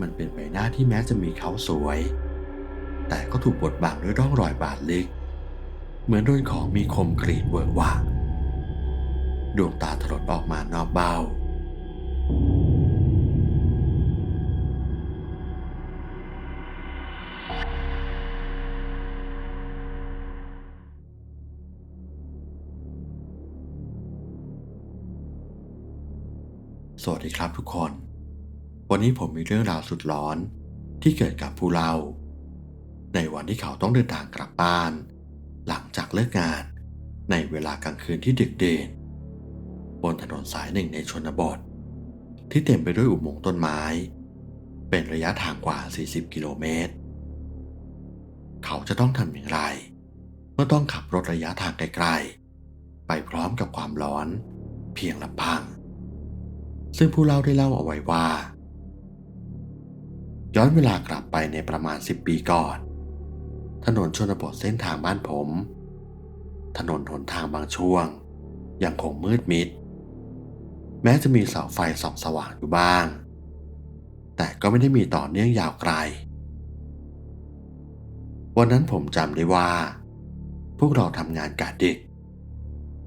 มันเป็นใบหน้าที่แม้จะมีเขาสวย แต่ก็ถูกบดบังด้วยร่องรอยบาดลึก เหมือนโดนของมีคมกรีดเวอะหวะดวงตาถลนออกมานอกเบ้า สวัสดีครับทุกคน วันนี้ผมมีเรื่องราวสุดร้อนที่เกิดกับผู้เล่า ในวันที่เขาต้องเดินทางกลับบ้าน หลังจากเลิกงานในเวลากลางคืนที่ดึกเด่นบนถนนสายหนึ่งในชนบท ที่เต็มไปด้วยอุโมงค์ต้นไม้ เป็นระยะทางกว่า 40 กิโลเมตร เขาจะต้องทำอย่างไร เมื่อต้องขับรถระยะทางไกลๆ ไปพร้อมกับความร้อน เพียงลำพัง ซึ่งผู้เล่าได้เล่าเอาไว้ว่า ย้อนเวลากลับไปในประมาณ 10 ปีก่อน ถนนชนบทเส้นทางบ้านผม ถนนหนทางบางช่วง ยังคงมืดมิด แม้จะมีเสาไฟส่องสว่างอยู่บ้าง แต่ก็ไม่ได้มีต่อเนื่องยาวไกล วันนั้นผมจำได้ว่า พวกเราทำงานกะดึก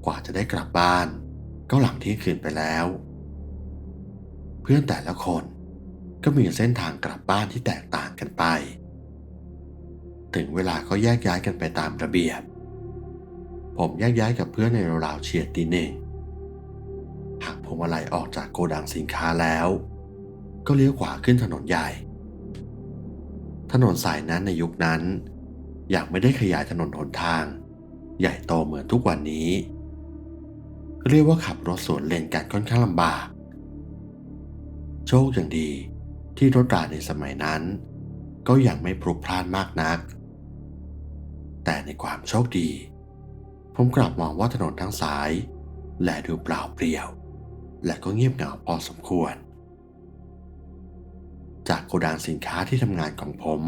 กว่าจะได้กลับบ้าน ก็หลังเที่ยงคืนไปแล้ว เพื่อนแต่ละคน ก็มีเส้นทางกลับบ้านที่แตกต่างกันไป ถึงเวลาก็แยกย้ายกันไปตามระเบียบ ผมแยกย้ายกับเพื่อนในราวเฉียดตีหนึ่งหักพวงมาลัยออกจากโกดังสินค้าแล้ว ก็เลี้ยวขวาขึ้นถนนใหญ่ ถนนสายนั้นในยุคนั้นยังไม่ได้ขยายถนนหนทาง ใหญ่โตเหมือนทุกวันนี้ เรียกว่าขับรถสวนเลนกันค่อนข้างลำบาก โชคอย่างดี ที่รถราในสมัยนั้น ก็ยังไม่พลุกพล่านมากนัก แต่ในความโชคดี ผมกลับมองว่าถนนทั้งสาย แลดูเปล่าเปลี่ยว และก็เงียบเหงาพอสมควร จากโกดังสินค้าที่ทำงานของผม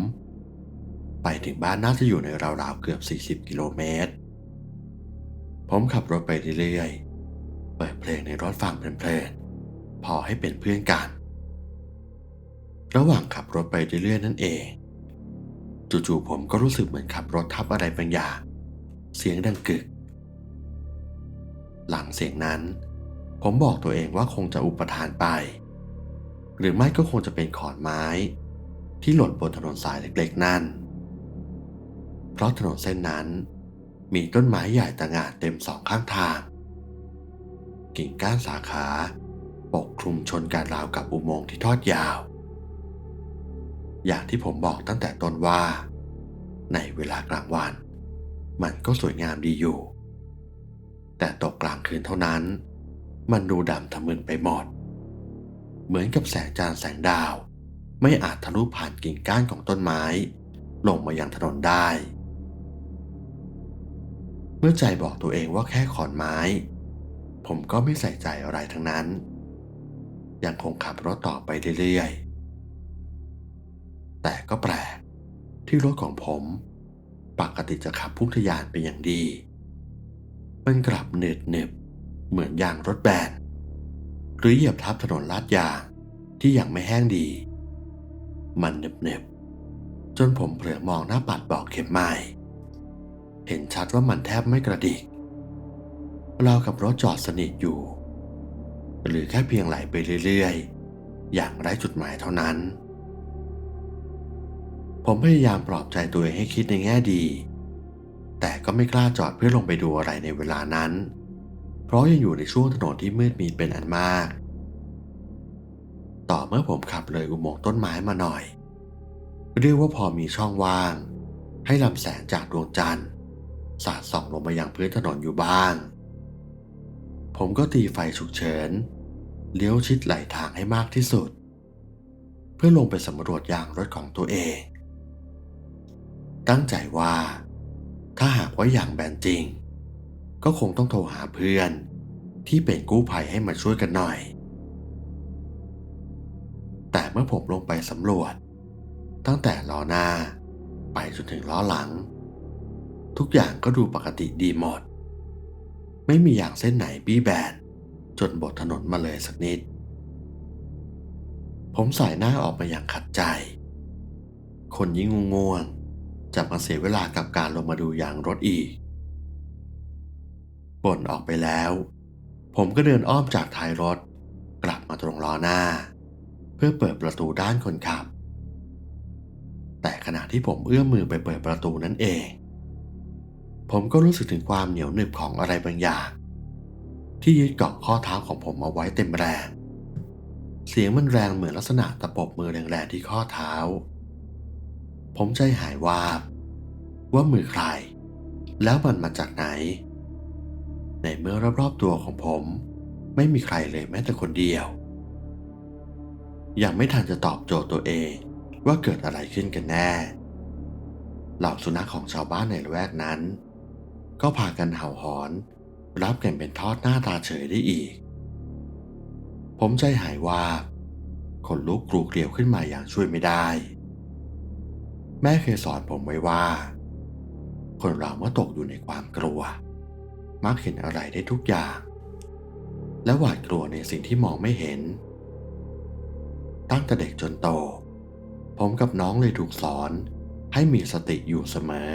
ไปถึงบ้านน่าจะอยู่ในราวๆเกือบ 40 กิโลเมตร ผมขับรถไปเรื่อยๆเปิดเพลงในรถฟังเพลินๆพอให้เป็นเพื่อนกัน ระหว่างขับรถไปเรื่อยๆนั่นเอง จู่ๆผมก็รู้สึกเหมือนขับรถทับอะไรบางอย่าง เสียงดังกึก หลังเสียงนั้น ผมบอกตัวเองว่าคงจะอุปทานไป หรือไม่ก็คงจะเป็นขอนไม้ ที่หล่นบนถนนสายเล็กๆนั่น เพราะถนนเส้นนั้น มีต้นไม้ใหญ่ตะงาเต็มสองข้างทาง กิ่งก้านสาขาปกคลุมชนกันราวกับอุโมงค์ที่ทอดยาว อย่างที่ผมบอกตั้งแต่ต้นว่า ในเวลากลางวัน มันก็สวยงามดีอยู่ แต่ตกกลางคืนเท่านั้น มันดูดำทะมึนไปหมด เหมือนกับแสงจานแสงดาว ไม่อาจทะลุผ่านกิ่งก้านของต้นไม้ ลงมายังถนนได้ เมื่อใจบอกตัวเองว่าแค่ขอนไม้ ผมก็ไม่ใส่ใจอะไรทั้งนั้น ยังคงขับรถต่อไปเรื่อยๆ แต่ก็แปลกที่รถของผม ปกติจะขับพุ่งทะยานไปอย่างดี มันกลับเหน็ดเหน็บเหมือนยางรถแบน หรือเหยียบทับถนนลาดยางที่ยังไม่แห้งดี มันเหน็บเน็บจนผมเผลอมองหน้าปัดบอกเข็มไม้เห็นชัดว่ามันแทบไม่กระดิกเรากับรถจอดสนิทอยู่ หรือแค่เพียงไหลไปเรื่อยๆ อย่างไร้จุดหมายเท่านั้น ผมพยายามปลอบใจตัวเองให้คิดในแง่ดี แต่ก็ไม่กล้าจอดเพื่อลงไปดูอะไรในเวลานั้น เพราะยังอยู่ในช่วงถนนที่มืดมิดเป็นอันมาก ต่อเมื่อผมขับเลยอุโมงค์ต้นไม้มาหน่อย เรียกว่าพอมีช่องว่าง ให้ลำแสงจากดวงจันทร์ สาดส่องลงมายังพื้นถนนอยู่บ้าง ผมก็ตีไฟฉุกเฉิน เลี้ยวชิดไหลทางให้มากที่สุด เพื่อลงไปสำรวจยางรถของตัวเอง ตั้งใจว่า ถ้าหากว่าอย่างแบนจริง ก็คงต้องโทรหาเพื่อนที่เป็นกู้ภัยให้มาช่วยกันหน่อย แต่เมื่อผมลงไปสำรวจ ตั้งแต่ล้อหน้าไปจนถึงล้อหลัง ทุกอย่างก็ดูปกติดีหมด ไม่มีอย่างเส้นไหนบี้แบนจนบดถนนมาเลยสักนิด ผมสายหน้าออกมาอย่างขัดใจ คนยิ่งง่วงๆ จะมาเสียเวลากับการลงมาดูยางรถอีกบ่นออกไปแล้ว ผมก็เดินอ้อมจากท้ายรถ กลับมาตรงล้อหน้า เพื่อเปิดประตูด้านคนขับ แต่ขณะที่ผมเอื้อมมือไปเปิดประตูนั่นเอง ผมก็รู้สึกถึงความเหนียวหนึบของอะไรบางอย่าง ที่ยึดเกาะข้อเท้าของผมเอาไว้เต็มแรง เสียงมันแรงเหมือนลักษณะตะปบมือแรงๆที่ข้อเท้า ผมใจหายวาบ ว่ามือใคร แล้วมันมาจากไหน ในเมื่อรอบๆตัวของผมไม่มีใครเลยแม้แต่คนเดียว ยังไม่ทันจะตอบโจทย์ตัวเองว่าเกิดอะไรขึ้นกันแน่ เหล่าสุนัขของชาวบ้านในละแวกนั้น ก็พากันเห่าหอน รับกันเป็นทอดหน้าตาเฉยได้อีก ผมใจหายว่าขนลุกกรูเกลียวขึ้นมาอย่างช่วยไม่ได้ แม่เคยสอนผมไว้ว่า คนเราเมื่อตกอยู่ในความกลัว มักเห็นอะไรได้ทุกอย่าง และหวาดกลัวในสิ่งที่มองไม่เห็น ตั้งแต่เด็กจนโต ผมกับน้องเลยถูกสอนให้มีสติอยู่เสมอ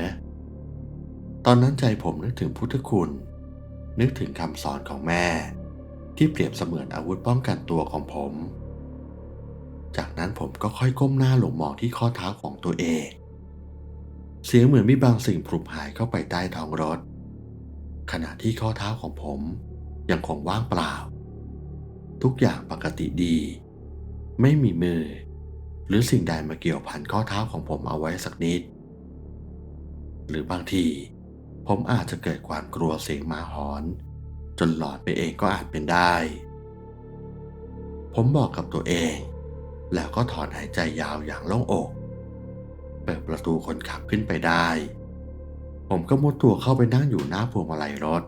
ตอนนั้นใจผมนึกถึงพุทธคุณ นึกถึงคำสอนของแม่ ที่เปรียบเสมือนอาวุธป้องกันตัวของผม จากนั้นผมก็ค่อยก้มหน้าหลงมองที่ข้อเท้าของตัวเอง เสียงเหมือนมีบางสิ่งผุบหายเข้าไปใต้ท้องรถ ขณะที่ข้อเท้าของผมยังคงว่างเปล่า ทุกอย่างปกติดี ไม่มีมือ หรือสิ่งใดมาเกี่ยวพันข้อเท้าของผมเอาไว้สักนิด หรือบางที ผมอาจจะเกิดความกลัวเสียงหมาหอน จนหลอดไปเองก็อาจเป็นได้ ผมบอกกับตัวเอง แล้วก็ถอนหายใจยาวอย่างโล่งอก เปิดประตูคนขับขึ้นไปได้ ผมก็มุดตัวเข้าไปนั่งอยู่หน้าพวงมาลัยรถ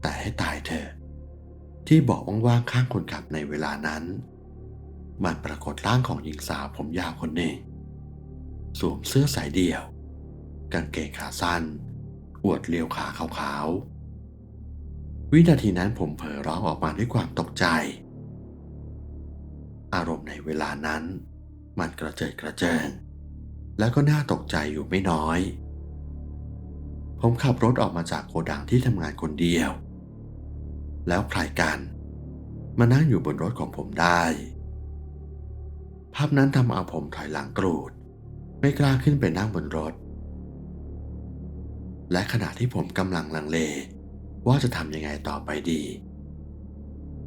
แต่ให้ตายเถอะที่เบอกว่างๆข้างคนขับในเวลานั้น มันปรากฏร่างของหญิงสาวผมยาวคนหนึ่ง สวมเสื้อสายเดี่ยว กางเกงขาสั้น อวดเรียวขาขาวๆ วินาทีนั้นผมเผลอร้องออกมาด้วยความตกใจ อารมณ์ในเวลานั้น มันกระเจิดกระเจิง แล้วก็น่าตกใจอยู่ไม่น้อย ผมขับรถออกมาจากโกดังที่ทำงานคนเดียว แล้วใครกัน มานั่งอยู่บนรถของผมได้ ภาพนั้นทำเอาผมถอยหลังกรูด ไม่กล้าขึ้นไปนั่งบนรถ และขณะที่ผมกำลังลังเล ว่าจะทำยังไงต่อไปดี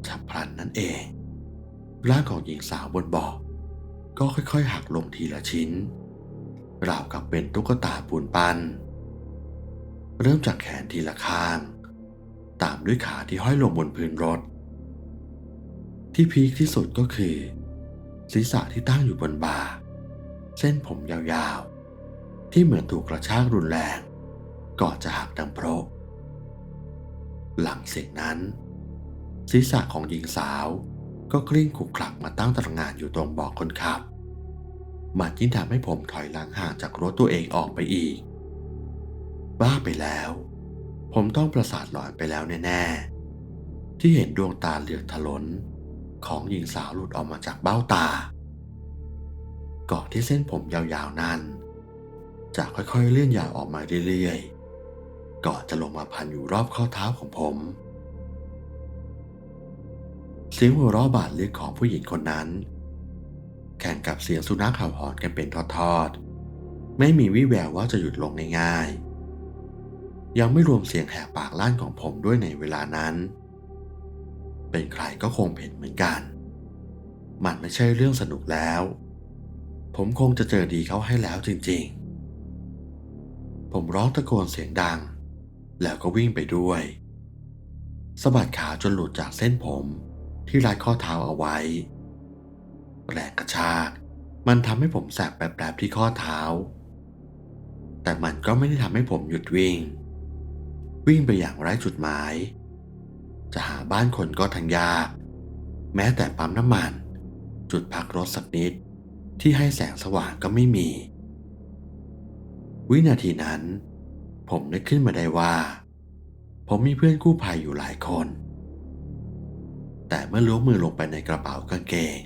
ฉับพลันนั่นเองร่างของหญิงสาวบนเบาะ ก็ค่อยๆ หักลงทีละชิ้น ราวกับเป็นตุ๊กตาปูนปั้น เริ่มจากแขนทีละข้าง ตามด้วยขาที่ห้อยลงบนพื้นรถ ที่พีคที่สุดก็คือ ศีรษะที่ตั้งอยู่บนบ่า เส้นผมยาวๆ ที่เหมือนถูกกระชากรุนแรงก่อนจะหักดังโพรหลังเสียงนั้น ศีรษะของหญิงสาว ก็กลิ้งขลุกขลักมาตั้งตระงานอยู่ตรงเบอกคนขับ มันยิ่งทำให้ผมถอยหลังห่างจากรถตัวเองออกไปอีก บ้าไปแล้ว ผมต้องประสาทหลอนไปแล้วแน่ๆ ที่เห็นดวงตาเหลือกถลน ของหญิงสาวหลุดออกมาจากเบ้าตาก่อนที่เส้นผมยาวๆนั้น จะค่อยๆเลื่อนยาวออกมาเรื่อยๆก่อนจะลงมาพันอยู่รอบข้อเท้าของผม เสียงหัวเราะบาดลึกของผู้หญิงคนนั้น แข่งกับเสียงสุนัขเห่าหอนกันเป็นทอดๆ ไม่มีวี่แววว่าจะหยุดลงง่ายๆ ยังไม่รวมเสียงแหกปากลั่นของผมด้วยในเวลานั้น เป็นใครก็คงเห็นเหมือนกัน มันไม่ใช่เรื่องสนุกแล้ว ผมคงจะเจอดีเขาให้แล้วจริงๆ ผมร้องตะโกนเสียงดัง แล้วก็วิ่งไปด้วยสะบัดขาจนหลุดจากเส้นผม ที่รัดข้อเท้าเอาไว้แรงกระชากมันทำให้ผมแสบแปบๆที่ข้อเท้า แต่มันก็ไม่ได้ทำให้ผมหยุดวิ่ง วิ่งไปอย่างไร้จุดหมาย จะหาบ้านคนก็ทั้งยาก แม้แต่ปั๊มน้ำมัน จุดพักรถสักนิดที่ให้แสงสว่างก็ไม่มี วินาทีนั้น ผมนึกขึ้นมาได้ว่า ผมมีเพื่อนกู้ภัยอยู่หลายคน แต่เมื่อล้วงมือลงไปในกระเป๋ากางเกง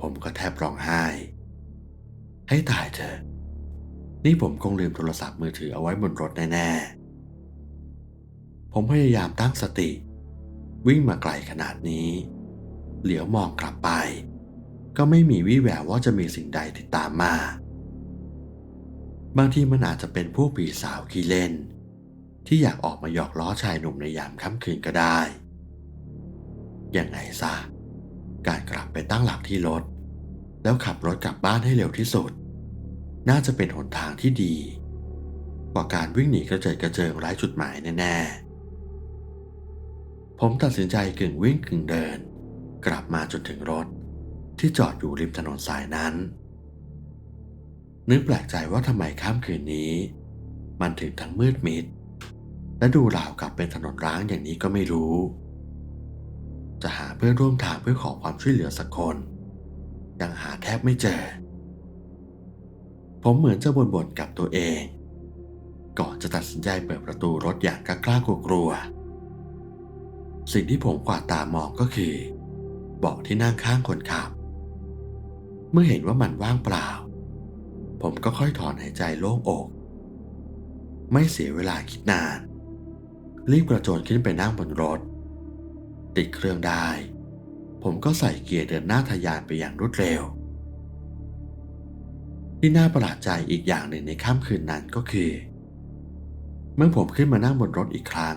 ผมก็แทบร้องไห้ ให้ตายเถอะ นี่ผมคงลืมโทรศัพท์มือถือเอาไว้บนรถแน่ๆ ผมพยายามตั้งสติ วิ่งมาไกลขนาดนี้ เหลียวมองกลับไป ก็ไม่มีวี่แววว่าจะมีสิ่งใดติดตามมา บางทีมันอาจจะเป็นพวกผีสาวขี้เล่น ที่อยากออกมาหยอกล้อชายหนุ่มในยามค่ำคืนก็ได้ ยังไงซะ การกลับไปตั้งหลักที่รถ แล้วขับรถกลับบ้านให้เร็วที่สุด น่าจะเป็นหนทางที่ดี กว่าการวิ่งหนีกระเจิดกระเจิงไร้จุดหมายแน่ๆ ผมตัดสินใจกึ่งวิ่งกึ่งเดิน กลับมาจนถึงรถ ที่จอดอยู่ริมถนนสายนั้น นึกแปลกใจว่าทำไมค่ำคืนนี้ มันถึงทั้งมืดมิดและดูราวกับเป็นถนนร้างอย่างนี้ก็ไม่รู้ จะหาเพื่อนร่วมทางเพื่อขอความช่วยเหลือสักคน ยังหาแทบไม่เจอ ผมเหมือนจะบ่นๆกับตัวเอง ก่อนจะตัดสินใจเปิดประตูรถอย่างกล้ากลัวๆสิ่งที่ผมกวาดตามองก็คือเบาะที่นั่งข้างคนขับ เมื่อเห็นว่ามันว่างเปล่า ผมก็ค่อยถอนหายใจโล่งอก ไม่เสียเวลาคิดนานรีบกระโจนขึ้นไปนั่งบนรถ ติดเครื่องได้ ผมก็ใส่เกียร์เดินหน้าทะยานไปอย่างรวดเร็ว ที่น่าประหลาดใจอีกอย่างหนึ่งในค่ำคืนนั้นก็คือ เมื่อผมขึ้นมานั่งบนรถอีกครั้ง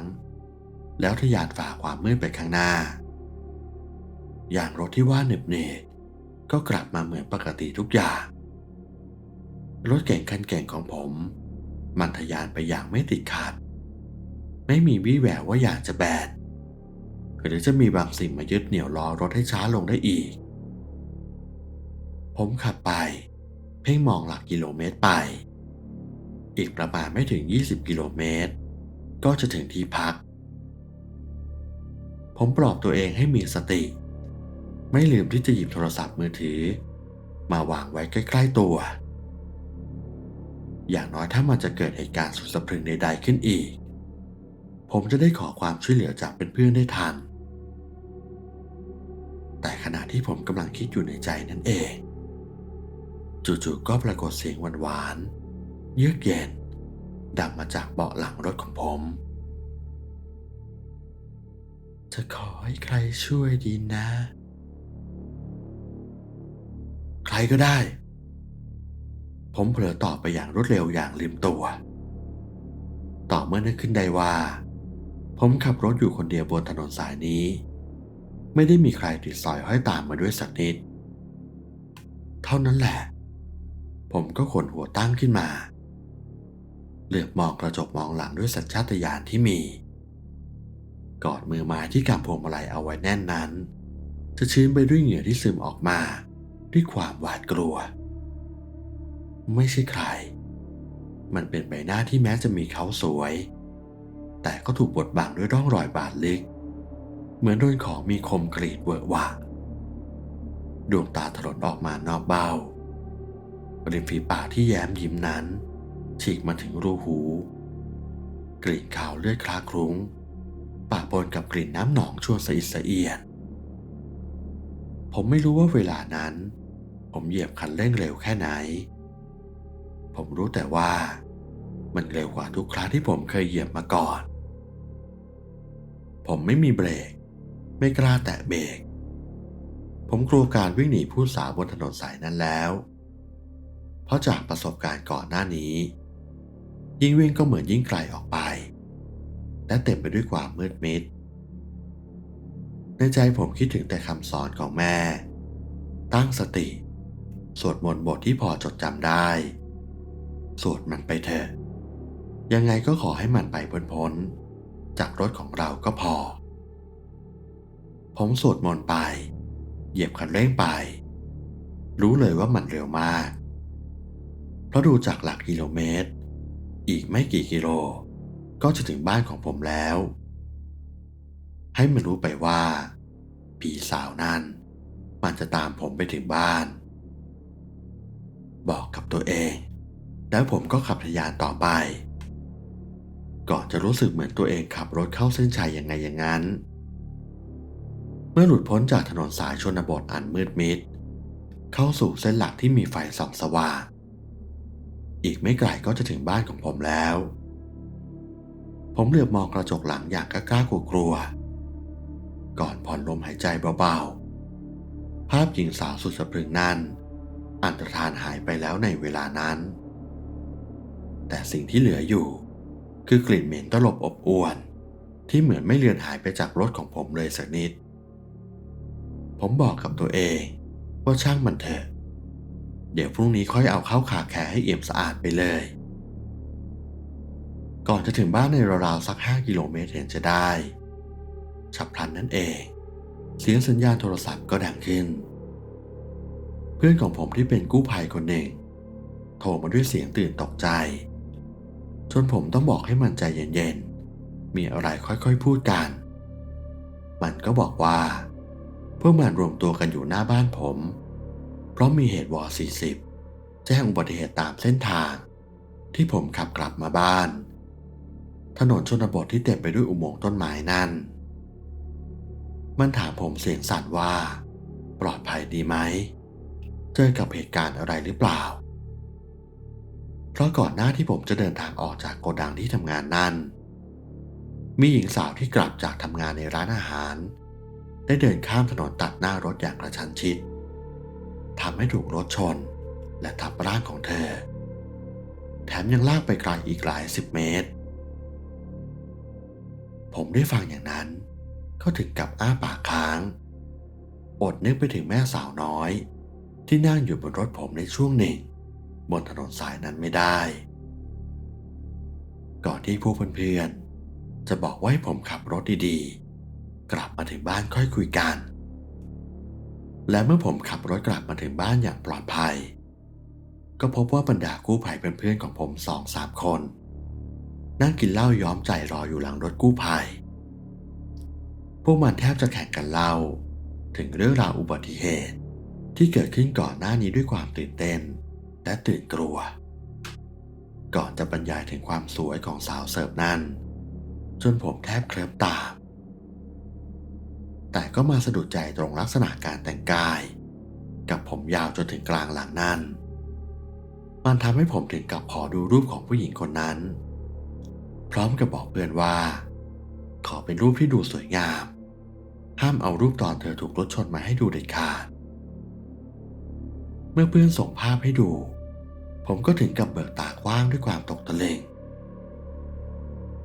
แล้วทะยานฝ่าความมืดไปข้างหน้า อย่างรถที่ว่าเหน็บเนกก็กลับมาเหมือนปกติทุกอย่าง รถเก่งคันเก่งของผม มันทะยานไปอย่างไม่ติดขัด ไม่มีวี่แววว่าอยากจะแบน หรือจะมีบางสิ่งมายึดเหนี่ยวล้อรถให้ช้าลงได้อีก ผมขับไป เพ่งมองหลักกิโลเมตรไป อีกประมาณไม่ถึง 20 กิโลเมตร ก็จะถึงที่พัก ผมปลอบตัวเองให้มีสติ ไม่ลืมที่จะหยิบโทรศัพท์มือถือ มาวางไว้ใกล้ ๆตัว อย่างน้อยถ้ามันจะเกิดเหตุการณ์สุดสะพรึงใดๆขึ้นอีกผมจะได้ขอความช่วยเหลือจากเเพื่อนๆได้ทัน แต่ขณะที่ผมกำลังคิดอยู่ในใจนั่นเอง จู่ๆก็ปรากฏเสียงหวานๆเยือกเย็น ดังมาจากเบาะหลังรถของผม จะขอให้ใครช่วยดีนะ ใครก็ได้ ผมเผลอตอบไปอย่างรวดเร็วอย่างลืมตัวต่อเมื่อนึกขึ้นได้ว่า ผมขับรถอยู่คนเดียวบนถนนสายนี้ ไม่ได้มีใครติดสอยห้อยตามมาด้วยสักนิด เท่านั้นแหละ ผมก็ขนหัวตั้งขึ้นมา เหลือบมองกระจกมองหลังด้วยสัญชาตญาณที่มี กอดมือไม้ที่กำพวงมาลัยเอาไว้แน่นนั้น จะชื้นไปด้วยเหงื่อที่ซึมออกมา ด้วยความหวาดกลัว ไม่ใช่ใคร มันเป็นใบหน้าที่แม้จะมีเขาสวย แต่ก็ถูกบดบังด้วยร่องรอยบาดลึก เหมือนโดนของมีคมกรีดเวอะหวะดวงตาถลนออกมานอกเบ้าริมฝีปากที่แย้มยิ้มนั้น ฉีกมาถึงรูหู กลิ่นขาวเลือดคลาคลุ้งปะปนกับกลิ่นน้ำหนองชั่วสะอิดสะเอียน ผมไม่รู้ว่าเวลานั้น ผมเหยียบคันเร่งเร็วแค่ไหน ผมรู้แต่ว่า มันเร็วกว่าทุกครั้งที่ผมเคยเหยียบมาก่อน ผมไม่มีเบรก ไม่กล้าแตะเบรก ผมกลัวการวิ่งหนีผู้สาวบนถนนสายนั้นแล้ว เพราะจากประสบการณ์ก่อนหน้านี้ ยิ่งวิ่งก็เหมือนยิ่งไกลออกไป และเต็มไปด้วยความมืดมิด ในใจผมคิดถึงแต่คำสอนของแม่ ตั้งสติ สวดมนต์บทที่พอจดจำได้ สวดมันไปเถอะ ยังไงก็ขอให้มันไปพ้นๆจากรถของเราก็พอ ผมสวดมนต์ไป เหยียบคันเร่งไป รู้เลยว่ามันเร็วมาก เพราะดูจากหลักกิโลเมตร อีกไม่กี่กิโล ก็จะถึงบ้านของผมแล้ว ให้มันรู้ไปว่า ผีสาวนั้นมันจะตามผมไปถึงบ้าน บอกกับตัวเอง แล้วผมก็ขับทะยานต่อไป ก่อนจะรู้สึกเหมือนตัวเองขับรถเข้าเส้นชัยยังไงอย่างนั้น มื่อหลุดพ้นจากถนนสายชนบทอันมืดมิด เข้าสู่เส้นหลักที่มีไฟส่องสว่าง อีกไม่ไกลก็จะถึงบ้านของผมแล้ว ผมเหลือบมองกระจกหลังอย่างกล้ากลัวๆก่อนผ่อนลมหายใจเบาๆ ภาพหญิงสาวสุดสะพรึงนั้นอันตรธานหายไปแล้วในเวลานั้น แต่สิ่งที่เหลืออยู่ คือกลิ่นเหม็นตลบอบอวน ที่เหมือนไม่เลือนหายไปจากรถของผมเลยสักนิด ผมบอกกับตัวเอง ว่าช่างมันเถอะ เดี๋ยวพรุ่งนี้ค่อยเอาเข้าขาแคร์ให้เอี่ยมสะอาดไปเลย ก่อนจะถึงบ้านในราวๆสักห้ากิโลเมตรเห็นจะได้ ฉับพลันนั่นเอง เสียงสัญญาณโทรศัพท์ก็ดังขึ้น เพื่อนของผมที่เป็นกู้ภัยคนหนึ่ง โทรมาด้วยเสียงตื่นตกใจ จนผมต้องบอกให้มันใจเย็นๆ มีอะไรค่อยๆพูดกัน มันก็บอกว่า พวกมันรวมตัวกันอยู่หน้าบ้านผม เพราะมีเหตุวอ40 แจ้งอุบัติเหตุตามเส้นทาง ที่ผมขับกลับมาบ้าน ถนนชนบทที่เต็มไปด้วยอุโมงค์ต้นไม้นั่น มันถามผมเสียงสั่นว่า ปลอดภัยดีไหม เจอกับเหตุการณ์อะไรหรือเปล่า เพราะก่อนหน้าที่ผมจะเดินทางออกจากโกดังที่ทำงานนั่นมีหญิงสาวที่กลับจากทำงานในร้านอาหาร ได้เดินข้ามถนนตัดหน้ารถอย่างกระชั้นชิดทำให้ถูกรถชน และทับร่างของเธอ แถมยังลากไปไกลอีกหลายสิบเมตร ผมได้ฟังอย่างนั้นก็ถึงกับอ้าปากค้าง อดนึกไปถึงแม่สาวน้อย ที่นั่งอยู่บนรถผมในช่วงหนึ่ง บนถนนสายนั้นไม่ได้ ก่อนที่ผู้เพื่อนๆจะบอกว่าให้ผมขับรถดีๆ กลับมาถึงบ้านค่อยคุยกัน และเมื่อผมขับรถกลับมาถึงบ้านอย่างปลอดภัย ก็พบว่าบรรดากู้ภัยเป็นเพื่อนของผมสองสามคน นั่งกินเหล้าย้อมใจรออยู่หลังรถกู้ภัย พวกมันแทบจะแข่งกันเล่า ถึงเรื่องราวอุบัติเหตุ ที่เกิดขึ้นก่อนหน้านี้ด้วยความตื่นเต้น และตื่นกลัว ก่อนจะบรรยายถึงความสวยของสาวเสิร์ฟนั่นจนผมแทบเคลิ้มตาม แต่ก็มาสะดุดใจตรงลักษณะการแต่งกาย กับผมยาวจนถึงกลางหลังนั่นมันทำให้ผมถึงกับขอดูรูปของผู้หญิงคนนั้น พร้อมกับบอกเพื่อนว่า ขอเป็นรูปที่ดูสวยงาม ห้ามเอารูปตอนเธอถูกรถชนมาให้ดูเด็ดขาด เมื่อเพื่อนส่งภาพให้ดู ผมก็ถึงกับเบิกตากว้างด้วยความตกตะลึง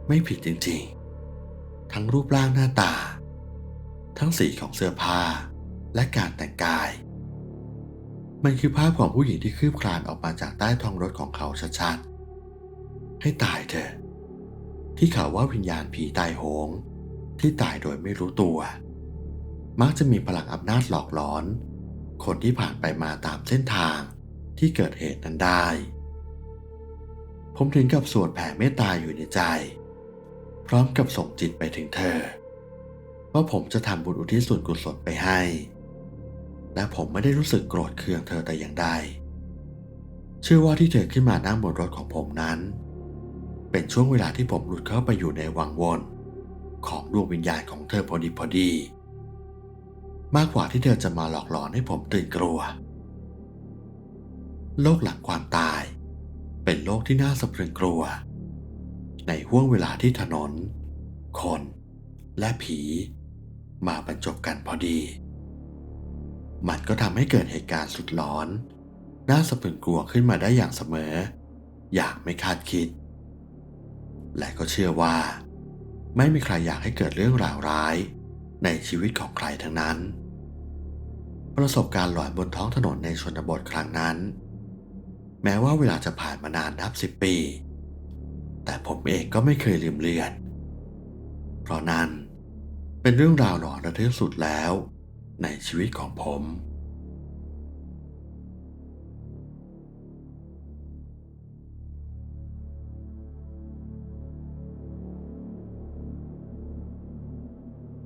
ไม่ผิดจริงๆ ทั้งรูปร่างหน้าตา ทั้งสีของเสื้อผ้า และการแต่งกาย มันคือภาพของผู้หญิงที่คืบคลานออกมาจากใต้ท้องรถของเขาชัดๆ ให้ตายเถอะ ที่เขาว่าวิญญาณผีตายโหง ที่ตายโดยไม่รู้ตัว มักจะมีพลังอำนาจหลอกหลอน คนที่ผ่านไปมาตามเส้นทางที่เกิดเหตุนั้นได้ ผมถึงกับสวดแผ่เมตตาอยู่ในใจ พร้อมกับส่งจิตไปถึงเธอ ว่าผมจะทำบุญอุทิศส่วนกุศลไปให้ และผมไม่ได้รู้สึกโกรธเคืองเธอแต่อย่างใดเชื่อว่าที่เธอขึ้นมานั่งบนรถของผมนั้น เป็นช่วงเวลาที่ผมหลุดเข้าไปอยู่ในวังวนของดวงวิญญาณของเธอพอดีพอดี มากกว่าที่เธอจะมาหลอกหลอนให้ผมตื่นกลัว โลกหลังความตาย เป็นโลกที่น่าสะพรึงกลัว ในห่วงเวลาที่ถนน คน และผี มาบรรจบกันพอดี มันก็ทำให้เกิดเหตุการณ์สุดหลอน น่าสะพรึงกลัวขึ้นมาได้อย่างเสมอ อย่างไม่คาดคิด และก็เชื่อว่า ไม่มีใครอยากให้เกิดเรื่องราวร้าย ในชีวิตของใครทั้งนั้น ประสบการณ์หลอนบนท้องถนนในชนบทครั้งนั้น แม้ว่าเวลาจะผ่านมานานนับสิบปี แต่ผมเองก็ไม่เคยลืมเลือน เพราะนั้น เป็นเรื่องราวหลอนระทึกสุดแล้ว ในชีวิตของผม